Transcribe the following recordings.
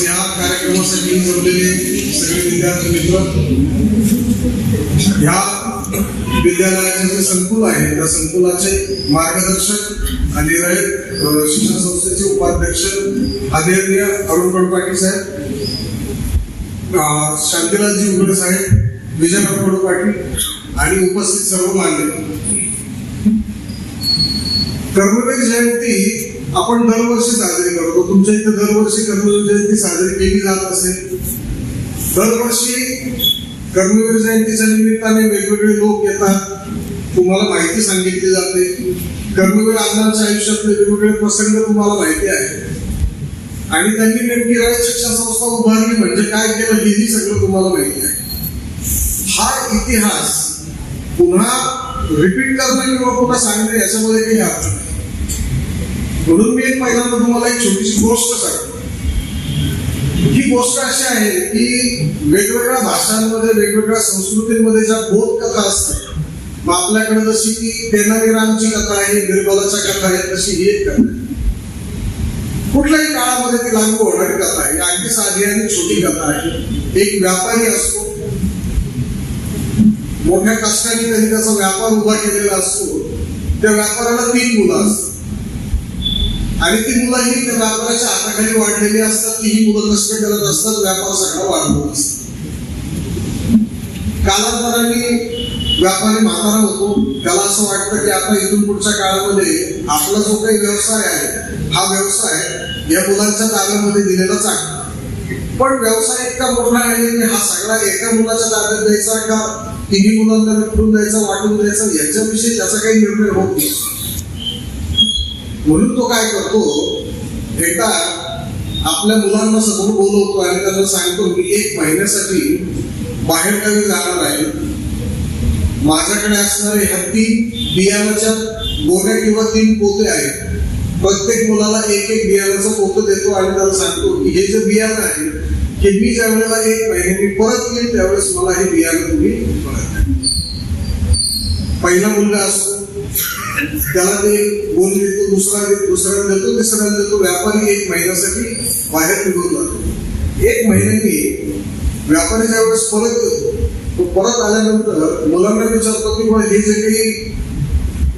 या कार्यक्रमासाठी जमलेले सगळे विद्यार्थी मित्र ह्या विद्यालयाचे जे संकुल आहे त्या संकुलाचे मार्गदर्शक आणि शिक्षण संस्थेचे उपाध्यक्ष आदरणीय अरुण कडपाटी साहेब अ, शांतीलालजी उघडे साहेब विजयराव कडपाटी आणि उपस्थित सर्व मान्य. कर्मवीर जयंती आपण दरवर्षी साजरी करतो. तुमच्या इथे दरवर्षी कर्मवीर जयंती साजरी केली जात असेल. दरवर्षी कर्मवीर जयंतीच्या निमित्ताने वेगवेगळे लोक येतात. तुम्हाला माहिती सांगितली जाते. कर्मवीर अण्णांच्या आयुष्यातले वेगवेगळे प्रसंग तुम्हाला माहिती आहे आणि त्यांनी नेमकी राज शिक्षण संस्था उभारली म्हणजे काय केलं हेही सगळं तुम्हाला माहिती आहे. हा इतिहास पुन्हा रिपीट करणं किंवा पुन्हा सांगणं याच्यामध्ये काही अर्थ नाही. म्हणून मी एक पहिल्यांदा तुम्हाला एक छोटीशी गोष्ट सांगतो. ही गोष्ट अशी आहे की वेगवेगळ्या भाषांमध्ये वेगवेगळ्या संस्कृतींमध्ये ज्या बोध कथा असतात मग आपल्याकडे जशी की तेनालीरामची कथा आहे बिरबलाच्या कथा आहे तशी ही एक कथा कुठल्याही काळामध्ये ती लागू होणारी कथा आहे. अगदी साधी आणि छोटी कथा आहे. एक व्यापारी असतो. मोठ्या कष्टाने त्यांनी त्याचा व्यापार उभा केलेला असतो. त्या व्यापाराला तीन मुलं असतात. आणि ती मुलं ही व्यापाराच्या हाताखाली वाढलेली असतात ती ही मुलं कष्ट करत असतात व्यापार सगळा वाढवत असतात कालांतराने व्यापारी म्हातारा होतो. त्याला असं वाटतं की आता इथून पुढच्या काळामध्ये आपला जो काही व्यवसाय आहे हा व्यवसाय या मुलांच्या ताब्यामध्ये दिलेला चांगला पण व्यवसाय इतका मोठा आहे की हा सगळा एका मुलाच्या ताब्यात द्यायचा का तिन्ही मुलांना विकून द्यायचा वाटून द्यायचा याच्याविषयी त्याचा काही निर्णय होत नाही. म्हणून तो काय करतो एकदा आपल्या मुलांना समोर बोलवतो आणि त्यांना सांगतो मी एक महिन्यासाठी बाहेर गावी जाणार आहे? माझ्याकडे असणारे ह्या तीन बियाणाच्या गोण्या किंवा तीन पोते आहेत. प्रत्येक मुलाला एक एक बियाणाचं पोतं देतो आणि त्याला सांगतो की हे जे बियाणं आहे हे मी ज्या वेळेला एक महिन्याने परत येईल त्यावेळेस मला हे बियाणं तुम्ही पहिला मुलगा असतो. त्याला ते बोल देतो दुसरा देतो दुसऱ्याला देतो तिसऱ्याला देतो. व्यापारी एक महिन्यासाठी बाहेर निघून जातो. एक महिन्याने व्यापारी ज्यावेळेस परत येतो. तो परत आल्यानंतर मुलांना विचारतो की बा हे जे काही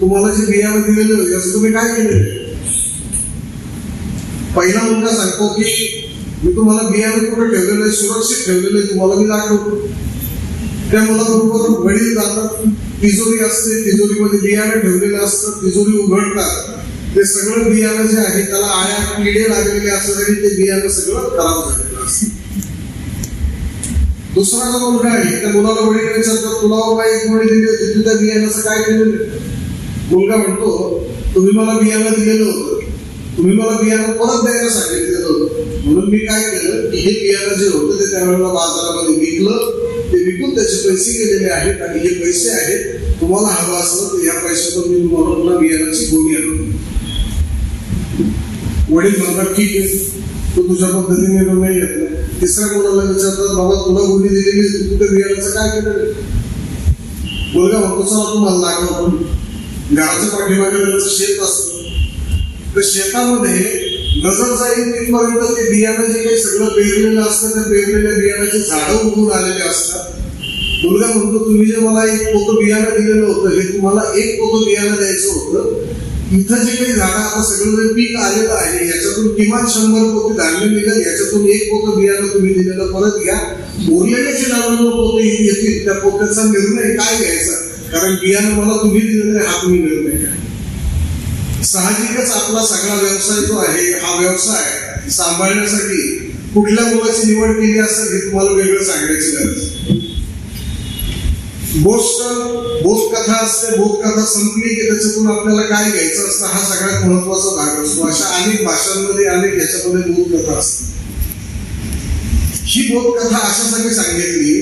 तुम्हाला जे बियाणं दिलेलं याचं तुम्ही काय केलेलं पहिला मुलगा सांगतो की मी तुम्हाला बियाणं कुठे ठेवलेलं आहे? सुरक्षित ठेवलेलं आहे तुम्हाला मी दाखवतो. त्या मुलाबरोबर वडील जातात. तिजोरी असते तिजोरीमध्ये बियाणं ठेवलेलं असतं तिजोरी उघडतात. ते सगळं बियाणं जे आहे त्याला आळ्या किडे लागलेले असतात आणि ते बियाणं सगळं खराब झालेलं असतं. दुसरा जो मुलगा आहे त्या मुलाला वडील विचारतात तुला बाई एक दिली होती तू त्या बियाण्याचं काय केलेलं मुलगा म्हणतो तुम्ही मला बियाणं दिलेलं होतं. तुम्ही मला बियाणं परत द्यायला सांगितलेलं होतं. म्हणून मी काय केलं की हे बियाणं जे होतं ते त्यावेळेला बाजारामध्ये विकलं. ते विकून त्याचे पैसे गेलेले आहेत आणि हे पैसे आहेत तुम्हाला हवं असलं तर या पैशातून मी तुम्हाला पुन्हा बियाणाची गोणी आणून वडील म्हणतात ठीक आहे तू तुझ्या पद्धतीने निर्णय घेतला. तिसऱ्या कोणाला विचारतात बाबा तुला गोणी दिलेली तू त्या बियाणाचं काय केलं? मुलगा म्हणतो चला तुम्हाला पण घराच्या पाठीमागे शेत असतं. तर शेतामध्ये नजर जाईल तिथपर्यंत ते बियाणं जे काही सगळं पेरलेलं असतं त्या पेरलेल्या बियाणाचे झाडं उघडून आलेले असतात. मुलगा म्हणतो तुम्ही जे मला एक पोतं बियाणं दिलेलं होतं हे तुम्हाला एक पोतं बियाणं द्यायचं होतं. इथं जे काही झाडं आता सगळं जे पीक आलेलं आहे याच्यातून किमान शंभर पोते धान्य निघेल याच्यातून एक पोतं बियाणं तुम्ही दिलेलं परत घ्या. उरलेले जे नव्याण्णव पोते येतील त्या पोत्याचा निर्णय काय घ्यायचा? कारण बियाणं मला तुम्ही दिलेलं आहे, हा तुम्ही निर्णय घ्या. साहजिकच आपला सगळा व्यवसाय जो आहे हा व्यवसाय सांभाळण्यासाठी कुठल्या मुलाची निवड केली असेल हे तुम्हाला वेगळं सांगायची गरज गोष्ट बोधकथा असते बोधकथा संपली की त्याच्यातून आपल्याला काय घ्यायचं असतं हा सगळ्यात महत्त्वाचा भाग असतो. अशा अनेक भाषांमध्ये अनेक याच्यामध्ये बोधकथा असते. ही बोधकथा अशासाठी सांगितली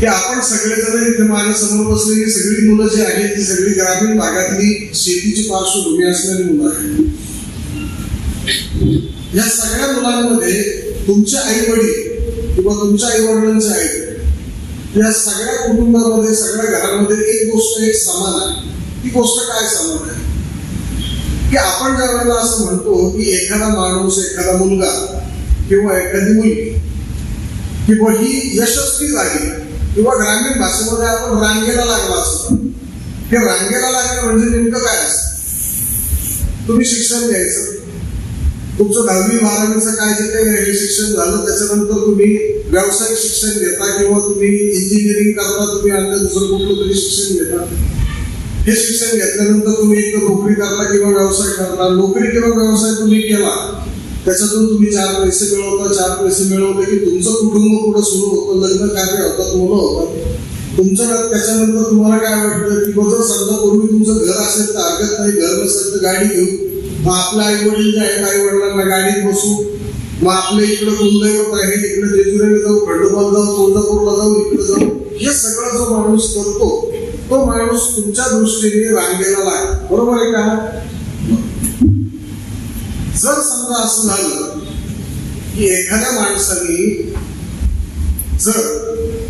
की आपण सगळेजण इथे माझ्यासमोर बसलेली सगळी मुलं जी आहेत ती सगळी ग्रामीण भागातली शेतीची पार्श्वभूमी असणारी मुलं आहेत. या सगळ्या मुलांमध्ये तुमच्या आई वडील किंवा तुमच्या आई वडिलांचे आहेत या सगळ्या कुटुंबामध्ये सगळ्या घरामध्ये एक गोष्ट एक समान आहे. ती गोष्ट काय समान आहे? की आपण ज्या वेळेला असं म्हणतो की एखादा माणूस एखादा मुलगा किंवा एखादी मुलगी किंवा ही यशस्वी झाली किंवा ग्रामीण भाषेमध्ये आपण रांगेला लागला असतो हे रांगेला लागणं म्हणजे नेमकं काय असतं? तुम्ही शिक्षण घ्यायचं. तुमचं दहावी बारावीचं काय जे काही शिक्षण झालं त्याच्यानंतर तुम्ही व्यावसायिक शिक्षण घेता किंवा तुम्ही इंजिनिअरिंग करता तुम्ही आणलं दुसरं कुठलं तरी शिक्षण घेता. हे शिक्षण घेतल्यानंतर तुम्ही एक नोकरी करता किंवा व्यवसाय करता. नोकरी किंवा व्यवसाय तुम्ही केला. त्याच्यातून तुम्ही चार पैसे मिळवता चार पैसे मिळवले की तुमचं कुटुंब पुढे सुरू होतं लग्न कार्य होतात मुलं होतात तुमचं त्याच्यानंतर तुम्हाला काय वाटतं? की बघ समजा पूर्वी तुमचं घर असेल तर हरकत नाही घर नसेल तर गाडी घेऊ मग आपल्या आई वडील जे आहेत आई वडिलांना गाडीत बसू. मग आपल्या इकडं कुलदैवत आहे इकडे जेजुरीला जाऊ खंडोबाला जाऊ तुळजापूरला जाऊ इकडे जाऊ. हे सगळं जो माणूस करतो तो माणूस तुमच्या दृष्टीने रांगेला आहे बरोबर आहे का? जर समजा असं झालं की एखाद्या माणसाने जर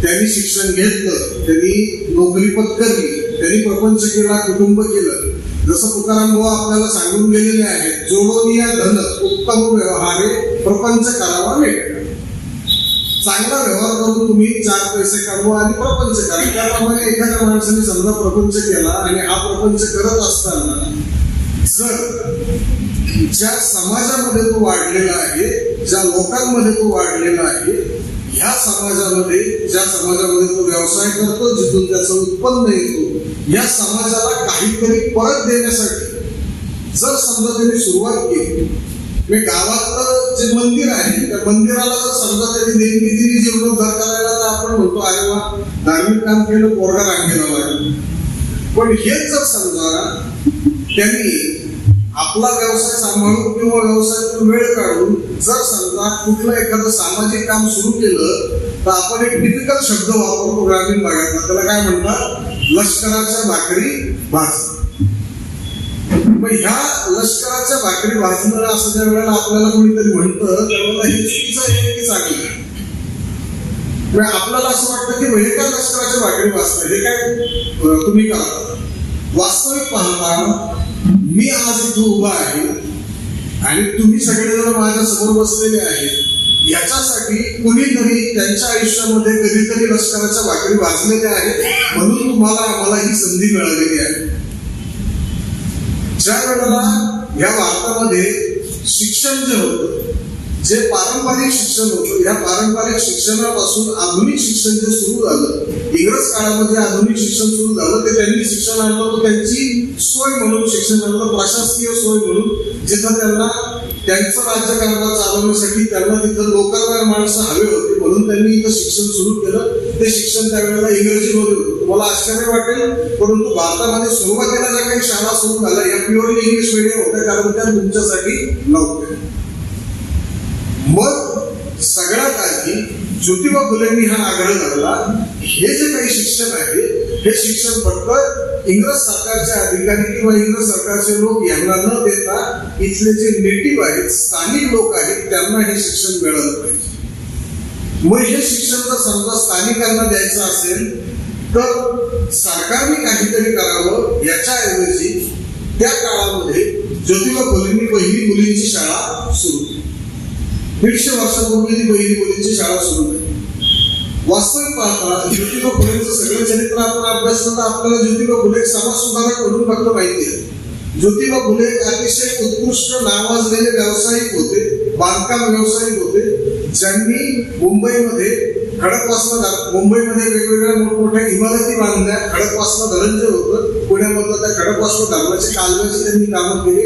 त्यांनी शिक्षण घेतलं त्यांनी नोकरी पत्करली त्यांनी प्रपंच केला कुटुंब केलं जसं तुकाराम बुवा आपल्याला सांगून गेलेले आहेत जोडोनिया धन उत्तम व्यवहारे प्रपंच करावा वेगळा चांगला व्यवहार करून तुम्ही चार पैसे कमवा आणि प्रपंच करा. त्याप्रमाणे एखाद्या माणसाने समजा प्रपंच केला आणि हा प्रपंच करत असताना जर ज्या समाजामध्ये तो वाढलेला आहे ज्या लोकांमध्ये तो वाढलेला आहे ह्या समाजामध्ये ज्या समाजामध्ये तो व्यवसाय करतो जिथून त्याचं उत्पन्न येतो या समाजाला काहीतरी परत देण्यासाठी जर समजा त्यांनी सुरुवात केली मी गावातलं जे मंदिर आहे त्या मंदिराला जर समजा त्यांनी देणगी दिली जीर्णोद्धार करायला तर आपण म्हणतो अरे वा धार्मिक काम केलं पोरगा रांगेला लागला. पण हेच जर समजा त्यांनी आपला व्यवसाय सांभाळून किंवा व्यवसायातून वेळ काढून जर समजा कुठलं एखादं सामाजिक काम सुरू केलं तर आपण एक टिपिकल शब्द वापरतो ग्रामीण भागातला. त्याला काय म्हणतात? लष्कराच्या भाकरी भाज मग ह्या लष्कराच्या भाकरी भाजणारा असं ज्या वेळेला आपल्याला कोणीतरी म्हणतं त्यावेळेला हे चुकीचं आहे की चांगलं म्हणजे आपल्याला असं वाटतं की हे काय लष्कराच्या भाकरी भाजतं हे काय तुम्ही का वास्तविक पाहता मी आज इथं उभा आहे आणि तुम्ही सगळेजण माझ्यासमोर बसलेले आहे याच्यासाठी कुणीतरी त्यांच्या आयुष्यामध्ये कधीतरी लष्कराच्या भाकरी वाचलेल्या आहेत म्हणून तुम्हाला आम्हाला ही संधी मिळालेली आहे. ज्या वेळेला या भारतामध्ये शिक्षण जे होतं जे पारंपरिक शिक्षण होतं या पारंपरिक शिक्षणापासून आधुनिक शिक्षण जे सुरू झालं इंग्रज काळामध्ये आधुनिक शिक्षण सुरू झालं ते त्यांनी शिक्षण आणलं तर त्यांची सोय म्हणून शिक्षण आणलं प्रशासकीय सोय म्हणून जिथं त्यांना त्यांचं राज्यकारभार चालवण्यासाठी त्यांना तिथं लोकलवार माणसं हवे होते म्हणून त्यांनी इथं शिक्षण सुरू केलं. ते शिक्षण त्यावेळेला इंग्रजीमध्ये होतं. तुम्हाला आश्चर्य वाटेल परंतु भारतामध्ये सुरुवातीला ज्या काही शाळा सुरू झाल्या या प्युअरली इंग्लिश मिडियम होत्या कारण त्या तुमच्यासाठी नव्हत्या. मग सगळ्यात आधी ज्योतिबा फुलेंनी हा आग्रह धरला हे जे काही शिक्षण आहे हे शिक्षण फक्त इंग्रज सरकारच्या अधिकारी किंवा इंग्रज सरकारचे लोक यांना न देता इथले जे नेटिव्ह आहेत स्थानिक लोक आहेत त्यांना हे शिक्षण मिळालं पाहिजे. मग हे शिक्षण जर समजा स्थानिकांना द्यायचं असेल तर सरकारने काहीतरी करावं याच्याऐवजी त्या काळामध्ये ज्योतिबा फुलेंनी पहिली मुलींची शाळा सुरू केली. दीडशे वर्षापूर्वी ती पहिली मुलींची शाळा सुरू झाली. वास्तविक पाहता ज्योतिबा फुलेंचं सगळं चरित्र आपण अभ्यासलं आपल्याला ज्योतिबा फुले समाज समाजसुधारक म्हणून फक्त माहिती आहे. ज्योतिबा फुले अतिशय उत्कृष्ट नावाजलेले व्यावसायिक होते बांधकाम व्यावसायिक होते. ज्यांनी मुंबईमध्ये खडकवासला धर- मुंबईमध्ये वेगवेगळ्या मोठमोठ्या इमारती बांधल्या. खडकवासला धरण जे होतं. पुण्यामधलं त्या खडकवासला धरणाचे कालव्याचे त्यांनी कामं केली.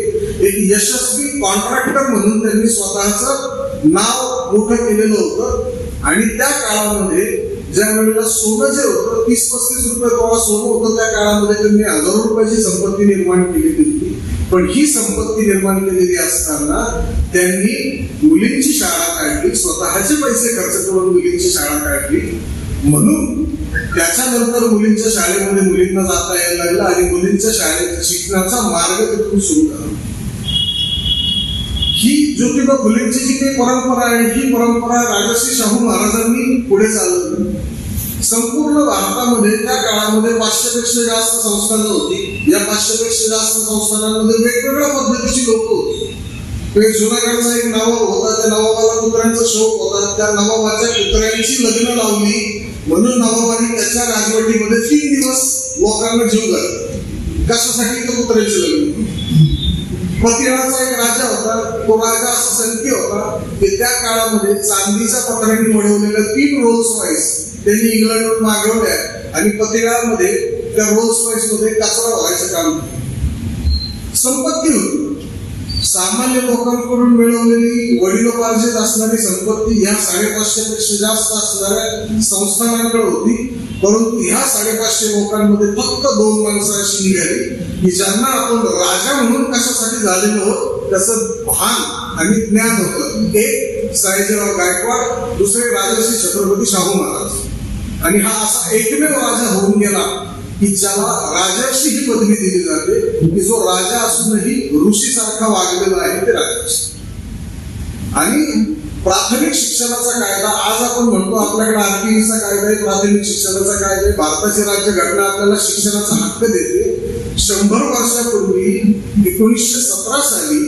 एक यशस्वी कॉन्ट्रॅक्टर म्हणून त्यांनी स्वतःचं नाव मोठं केलेलं होतं. आणि त्या काळामध्ये ज्या वेळेला सोनं जे होतं तीस पस्तीस रुपये बाबा सोनं होतं त्या काळामध्ये त्यांनी हजारो रुपयाची संपत्ती निर्माण केलेली होती. पण ही संपत्ती निर्माण केलेली असताना त्यांनी मुलींची शाळा काढली स्वतःचे पैसे खर्च करून मुलींची शाळा काढली. म्हणून त्याच्यानंतर मुलींच्या शाळेमध्ये मुलींना जाता यायला लागलं आणि मुलींच्या शाळेत शिकण्याचा मार्ग तिथून सुरू झाला. ही ज्योतिबा फुलेंची जी काही परंपरा आहे ही परंपरा राजश्री शाहू महाराजांनी पुढे चालवली. संपूर्ण भारतामध्ये त्या काळामध्ये पाचशेपेक्षा जास्त संस्थानं होती. या पाचशेपेक्षा जास्त संस्थानांमध्ये वेगवेगळ्या पद्धतीची लोक होती. जुनागडचा एक नवाब होता त्या नवाबाला कुत्र्यांचा शौक होता. त्या नवाबाच्या कुत्र्यांची लग्न लावली. म्हणून नवाबाने त्याच्या राजवटीमध्ये तीन दिवस लोकांना जीव घातला कशासाठी तर कुत्र्यांची लग्न? पतिळाचा एक राजा होता तो राजा असा संख्य होता की त्या काळामध्ये चांदीच्या पत्रांनी मिळवलेल्या तीन रोल्स रॉईस त्यांनी इंग्लंडवर मागवल्या आणि पतिळामध्ये त्या रोल्स रॉईसमध्ये कचरा व्हायचं काम. संपत्ती होती. सामान्य लोकांकडून मिळवलेली वडिलोपार्जित असणारी संपत्ती ह्या साडेपाचशे पेक्षा जास्त असणाऱ्या संस्थानांकडे होती. परंतु ह्या साडेपाचशे लोकांमध्ये फक्त दोन माणसं अशी निघाली की ज्यांना आपण राजा म्हणून कशासाठी झालेलो त्याचं भान आणि ज्ञान होतं. एक सयाजीराव गायकवाड दुसरे राजर्षी छत्रपती शाहू महाराज. आणि हा असा एकमेव राजा होऊन गेला. की ज्याला राजाशी ही पदवी दिली जाते की जो राजा असूनही ऋषी सारखा वागलेला आहे ते राजा आणि प्राथमिक शिक्षणाचा कायदा आज आपण म्हणतो आपल्याकडे आरटीईचा कायदा आहे प्राथमिक शिक्षणाचा कायदा आहे भारताची राज्यघटना आपल्याला शिक्षणाचा हक्क देते. शंभर वर्षापूर्वी एकोणीसशे सतरा साली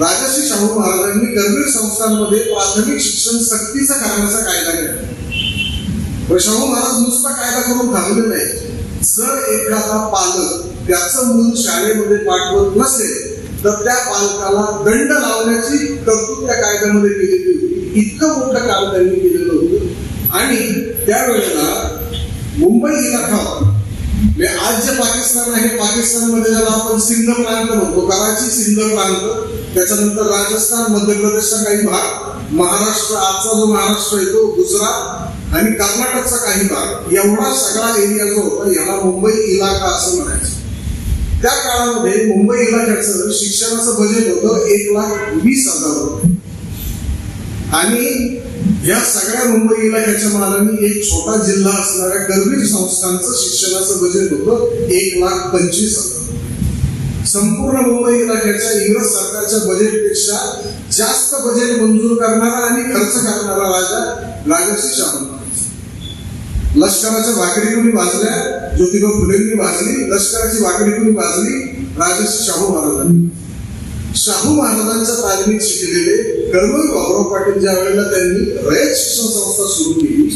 राजश्री शाहू महाराजांनी गंभीर संस्थांमध्ये प्राथमिक शिक्षण सक्तीचा करण्याचा कायदा केला. शाहू महाराज नुसता कायदा करून थांबले नाही जर एखादा पालक त्याचं मूल शाळेमध्ये पाठवत नसेल तर त्या पालकाला दंड लावण्याची तरतूद त्या कायद्यामध्ये केलेली होती. इतकं मोठं काम त्यांनी केलेलं होतं. आणि त्यावेळेला मुंबई इलाखा म्हणजे आज जे पाकिस्तान आहे पाकिस्तानमध्ये ज्याला आपण सिंध प्रांत म्हणतो कराची सिंध प्रांत त्याच्यानंतर राजस्थान मध्य प्रदेशचा काही भाग महाराष्ट्र आजचा जो महाराष्ट्र येतो गुजरात आणि कर्नाटकचा काही भाग एवढा सगळा एरिया जो होता याला मुंबई इलाका असं म्हणायचं. त्या काळामध्ये मुंबई इलाक्याचं शिक्षणाचं बजेट होतं एक लाख वीस हजार रुपये. आणि या सगळ्या मुंबई इलाक्याच्या मानाने एक छोटा जिल्हा असणाऱ्या करवीर संस्थांचं शिक्षणाचं बजेट होतं एक लाख पंचवीस हजार संपूर्ण मुंबई इलाक्याच्या इंग्रज सरकारच्या बजेटपेक्षा जास्त बजेट मंजूर करणारा आणि खर्च करणारा राजा राजर्षी शाह. लष्कराच्या भाकरी कुणी भाजल्या ज्योतिबा फुलेंनी भाजली लष्कराची भाकरी कुणी भाजली राजेश शाहू महाराजांनी. शाहू महाराजांच्या तालमीत शिकलेले कर्मवीर भाऊराव पाटील ज्या वेळेला त्यांनी रयत शिक्षण संस्था सुरू केली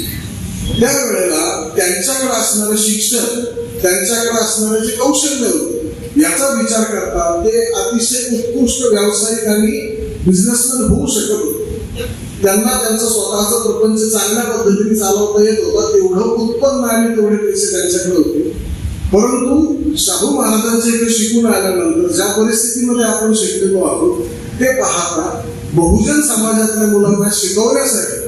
त्यावेळेला त्यांच्याकडे असणारं शिक्षण त्यांच्याकडे असणारं जे कौशल्य होते याचा विचार करता ते अतिशय उत्कृष्ट व्यावसायिक आणि बिझनेसमॅन होऊ शकत होते. त्यांना त्यांचं स्वतःचा प्रपंच चांगल्या पद्धतीने चालवता येत होता तेवढं उत्पन्न आणि तेवढे पैसे त्यांच्याकडे होते. परंतु शाहू महाराजांच्या इथे शिकून आल्यानंतर ज्या परिस्थितीमध्ये आपण शिकलेलो आहोत ते पाहता बहुजन समाजातल्या मुलांना शिकवण्यासाठी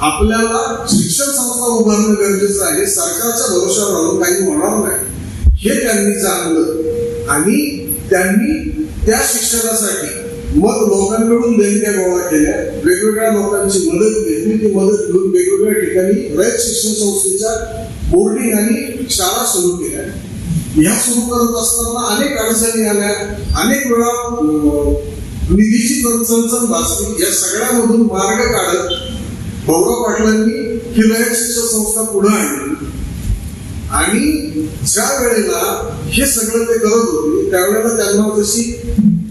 आपल्याला शिक्षण संस्था उभारणं गरजेचं आहे सरकारच्या भरोशावर राहून काही होणार नाही. हे त्यांनी जाणलं आणि त्यांनी त्या शिक्षणासाठी मग लोकांकडून देणग्या गोळा केल्या. वेगवेगळ्या लोकांची मदत घेतली. ती मदत घेऊन वेगवेगळ्या ठिकाणी रयत शिक्षण संस्थेच्या बोर्डिंग आणि शाळा सुरू केल्या. ह्या सुरू करत असताना अनेक अडचणी आल्या. अनेक वेळा निधीची चणचण भासली. या सगळ्यामधून मार्ग काढत भाऊराव पाटलांनी ही रयत शिक्षण संस्था पुढे आणली. आणि ज्या वेळेला हे सगळं ते करत होते त्यावेळेला त्यांना जशी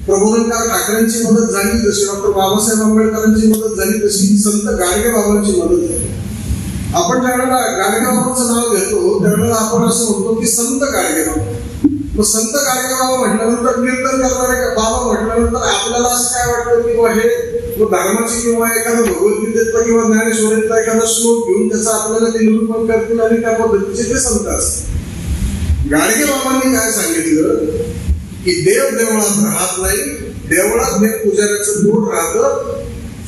प्रबोधनकार ठाकरेंची मदत झाली जशी डॉक्टर बाबासाहेब आंबेडकरांची मदत झाली तशी संत गाडगे बाबांची मदत झाली. आपण ज्यावेळेला गाडगे बाबांचं नाव घेतो त्यावेळेला आपण असं म्हणतो की संत गाडगे बाबा. मग संत गाडगे बाबा म्हटल्यानंतर कीर्तन करणारे बाबा म्हटल्यानंतर आपल्याला असं काय वाटतं की हे धर्माची किंवा एखादा भगवद्गीतेतला किंवा ज्ञानेश्वरीतला एखादा श्लोक घेऊन त्याचं आपल्याला ते निरूपण करतील आणि त्या पद्धतीचे ते संत असतात गाडगे बाबांनी काय सांगितलं? की देव देवळात राहत नाही. देवळात हे पुजाऱ्याचं गुण राहतं.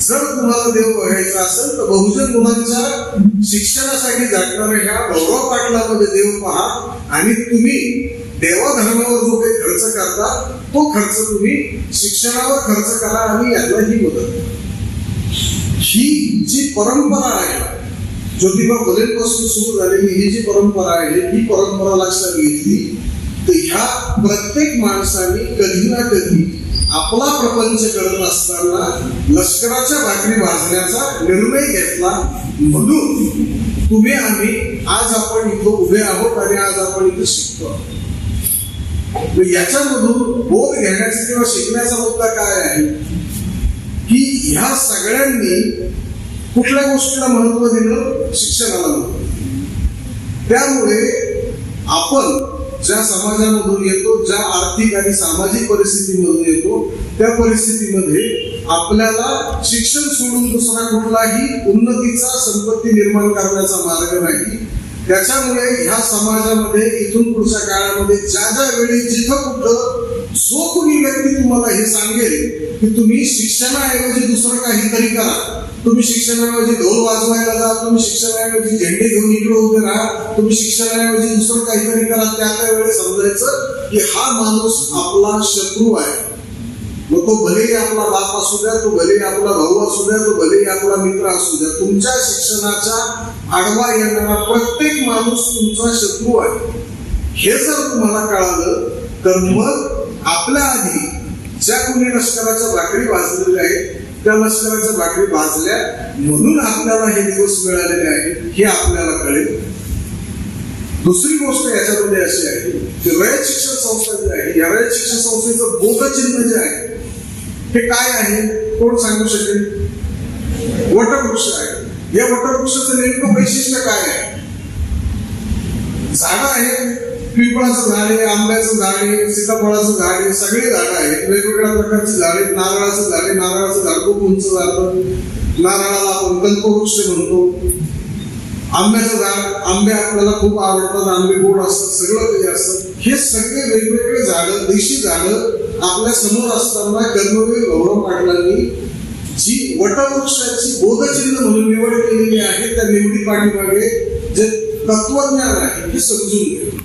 जर तुम्हाला देव बघायचा असेल तर बहुजन मुलांच्या शिक्षणासाठी झटणाऱ्या ह्या गौरव पाटलामध्ये देव पहा आणि तुम्ही देवाधर्मावर जो काही खर्च करता तो खर्च तुम्ही शिक्षणावर खर्च करा आणि याला ही मदत ही जी परंपरा आहे ज्योतिबा फुलेंपासून सुरू झालेली ही जी परंपरा आहे ही परंपरा लक्षात घेतली. ह्या प्रत्येक माणसाने कधी ना कधी आपला प्रपंच करत असताना लष्कराच्या भाकरी भाजण्याचा निर्णय घेतला म्हणून तुम्ही आम्ही आज आपण इथं उभे आहोत आणि आज आपण इथं शिकतो आहोत. याच्यामधून बोध घेण्याचा किंवा शिकण्याचा मुद्दा काय आहे? की ह्या सगळ्यांनी कुठल्या गोष्टीला महत्त्व दिलं? शिक्षणाला त्यामुळे आपण ज्या समाजामधून येतो ज्या आर्थिक आणि सामाजिक परिस्थितीमधून येतो त्या परिस्थितीमध्ये आपल्याला शिक्षण सोडून दुसरा कुठलाही उन्नतीचा संपत्ती निर्माण करण्याचा मार्ग नाही. त्याच्यामुळे ह्या समाजामध्ये इथून पुढच्या काळामध्ये ज्या ज्या वेळी जिथं कुठं जो कोणी व्यक्ती तुम्हाला हे सांगेल की तुम्ही शिक्षणाऐवजी दुसरं काहीतरी करा तुम्ही शिक्षणाऐवजी ढोल वाजवायला जा तुम्ही शिक्षणाऐवजी झेंडे घेऊन इकडे उभे राहा तुम्ही शिक्षणाऐवजी दुसरं काहीतरी करा त्या त्या वेळेस समजायचं की हा माणूस आपला शत्रू आहे. मग तो भलेही आपला बाप असू द्या तो भलेही आपला भाऊ असू द्या तो भलेही आपला मित्र असू द्या तुमच्या शिक्षणाचा आडवा येणारा प्रत्येक माणूस तुमचा शत्रू आहे. हे जर तुम्हाला कळालं तर मग आपल्या आधी ज्या कोणी लष्कराच्या भाकरी वाजलेल्या आहेत त्या लष्कराच्या भाकरी भाजल्या म्हणून आपल्याला हे दिवस मिळालेले आहेत हे आपल्याला कळेल. दुसरी गोष्ट याच्यामध्ये अशी आहे की रयत शिक्षण संस्था जी आहे या रयत शिक्षण संस्थेचं बोधचिन्ह जे आहे हे काय आहे? कोण सांगू शकेल? वटवृक्ष आहे. या वटवृक्षाचं नेमकं वैशिष्ट्य काय आहे? झाड आहे. पिंपळाचं झाड आहे आंब्याचं झाड आहे सीताफळाचं झाड आहे सगळी झाडं आहेत. वेगवेगळ्या प्रकारची झाडे नारळाचं झाड आहे नारळाचं झाड खूप उंच झाड नारळाला आपण कल्पवृक्ष म्हणतो. आंब्याचं झाड आंबे आपल्याला खूप आवडतात आंबे गोड असतात सगळं काही असतं हे सगळे वेगवेगळे झाडं देशी झाडं आपल्यासमोर असताना कर्मवीर गौरव पाटलांनी जी वटवृक्षाची बोधचिन्ह म्हणून निवड केलेली आहे त्या निवडी पाठीमागे जे तत्वज्ञान आहे हे समजून घ्या.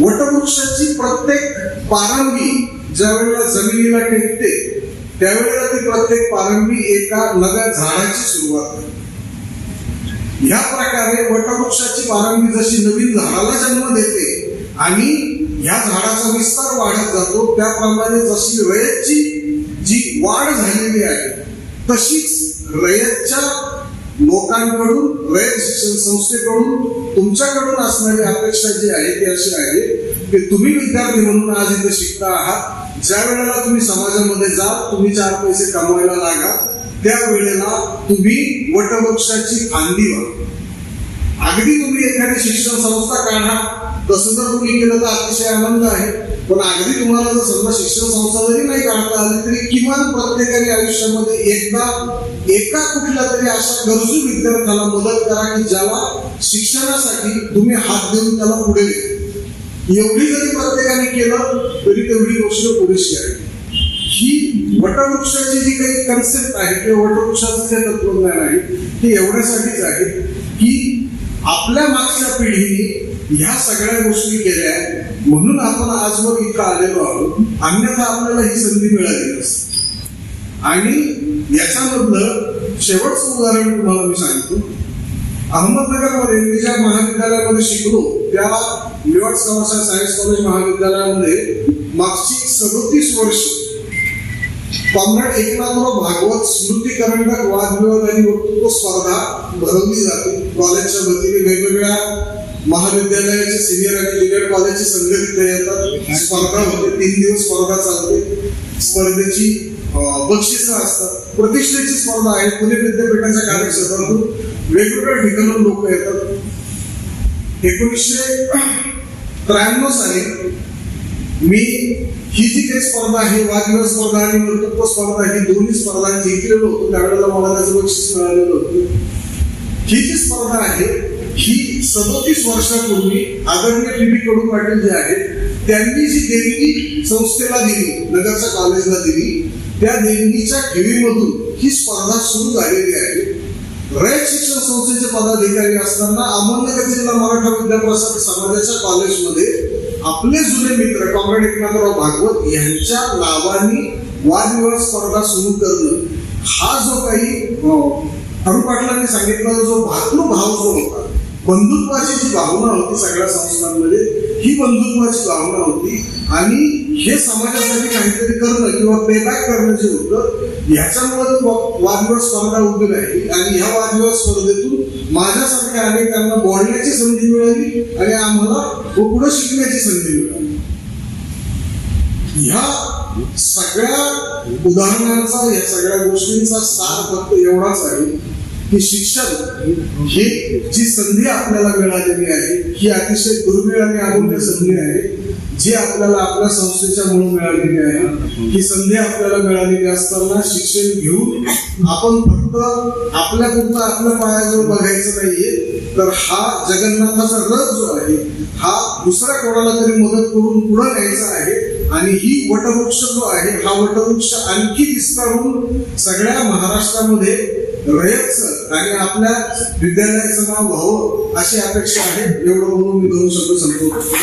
वटवृक्षाची प्रत्येक पारंबी ज्या वेळेला जमिनीला टेकते त्यावेळेला ती प्रत्येक पारंबी एका नव्या झाडाची सुरुवात करते. ह्या प्रकारे वटवृक्षाची पारंबी जशी नवीन झाडाला जन्म देते आणि ह्या झाडाचा विस्तार वाढत जातो त्याप्रमाणे जशी रयतची जी वाढ झालेली आहे तशीच रयतच्या लोकांकडून रयत शिक्षण संस्थेकडून तुमच्याकडून असणारी अपेक्षा जी आहे ती अशी आहे की तुम्ही विद्यार्थी म्हणून आज इथे शिकता आहात. ज्या वेळेला तुम्ही समाजामध्ये जा तुम्ही चार पैसे कमवायला लागा. त्यावेळेला तुम्ही वटवृक्षाची फांदी व्हा. अगदी तुम्ही एखादी शिक्षण संस्था काढा. तसं जर तुम्ही केलं तर अतिशय आनंद आहे. पण अगदी तुम्हाला जर समजा शिक्षण संस्था जरी नाही काढता आली तरी किमान प्रत्येकाने आयुष्यामध्ये एकदा एका कुठल्या तरी अशा गरजू विद्यार्थ्याला मदत करा की ज्याला शिक्षणासाठी तुम्ही हात देऊन त्याला पुढे एवढी जरी प्रत्येकाने केलं तरी तेवढी गोष्ट पुरेशी आहे. ही वटवृक्षाची जी काही कन्सेप्ट आहे किंवा वटवृक्षाचं जे तत्वज्ञान आहे ते एवढ्यासाठीच आहे की आपल्या मागच्या पिढीने ह्या सगळ्या गोष्टी केल्या आहेत. म्हणून आपण आजवर इथं आलेलो आहोत. अन्यथा आपल्याला ही संधी मिळाली नसते. आणि याच्यामधलं शेवटचं उदाहरण तुम्हाला मी सांगतो. अहमदनगरमध्ये मी ज्या महाविद्यालयामध्ये शिकलो. त्या निवड समासा सायन्स कॉलेज महाविद्यालयामध्ये मागची सदोतीस वर्ष कॉम्रेड एकनाथराव भागवत स्मृती करंडक वादविवाद आणि वक्तृत्व स्पर्धा भरवली जाते. कॉलेजच्या वतीने वेगवेगळ्या महाविद्यालयाचे सिनियर आणि ज्युनियर कॉलेजचे संघ तिथे येतात. स्पर्धा होते. तीन दिवस स्पर्धा चालते. स्पर्धेची बक्षिस असतात. प्रतिष्ठेची स्पर्धा आहे. पुणे विद्यापीठाच्या कार्यक्षेत्रातून वेगवेगळ्या ठिकाणून लोक येतात. एकोणीसशे त्र्याण्णव साली मी ही जी काही स्पर्धा आहे वादविवाद स्पर्धा आणि वक्तृत्व स्पर्धा ही दोन्ही स्पर्धा जिंकलेलो होतो. त्यावेळेला मला त्याचं बक्षीस मिळालेलं होतं. ही जी स्पर्धा आहे ही सदोतीस वर्षापूर्वी आदरणीय टी बी कडू पाटील जे आहेत त्यांनी जी देणगी संस्थेला दिली नगरच्या कॉलेजला दिली त्या देणगीच्या ठेवीमधून ही स्पर्धा सुरू झालेली आहे. रयत शिक्षण संस्थेचे पदाधिकारी असताना अहमदनगर जिल्हा मराठा विद्याप्रसाद समाजाच्या कॉलेजमध्ये आपले जुने मित्र कॉम्रेड एकनाथराव भागवत यांच्या नावाने वादविवाद स्पर्धा सुरू करणं हा जो काही अं, अरुण पाटलांनी सांगितलेला जो भातृभाव जो होता बंधुत्वाची जी भावना होती सगळ्या संस्थांमध्ये ही बंधुत्वाची भावना होती. आणि हे समाजासाठी काहीतरी करणं किंवा पेबॅक करणं जे होतं ह्याच्यामुळे वादविवाद स्पर्धा उभी राहिली. आणि ह्या वादविवाद स्पर्धेतून माझ्यासारख्या अनेकांना बोलण्याची संधी मिळाली आणि आम्हाला पुढे शिकण्याची संधी मिळाली. ह्या सगळ्या उदाहरणांचा या सगळ्या गोष्टींचा सार फक्त एवढाच आहे हे शिक्षण ही जी संधी आपल्याला मिळालेली आहे ही अतिशय दुर्मिळ आणि अमूल्य संधी आहे जी आपल्याला आपल्या संस्थेच्या मुळे मिळालेली आहे. ही संधी आपल्याला मिळालेली असताना शिक्षण घेऊन आपण फक्त आपल्या पुरतं आपल्या पायाजवळ बघायचं नाहीये तर हा जगन्नाथाचा रथ जो आहे हा दुसऱ्या कोणाला तरी मदत करून पुढे न्यायचा आहे आणि ही वटवृक्ष जो आहे हा वटवृक्ष आणखी विस्तारून सगळ्या महाराष्ट्रामध्ये आणि आपल्या विद्यालयाचं नाव व्हावं अशी अपेक्षा आहे. एवढं म्हणून मी दोन शब्द संपवतो.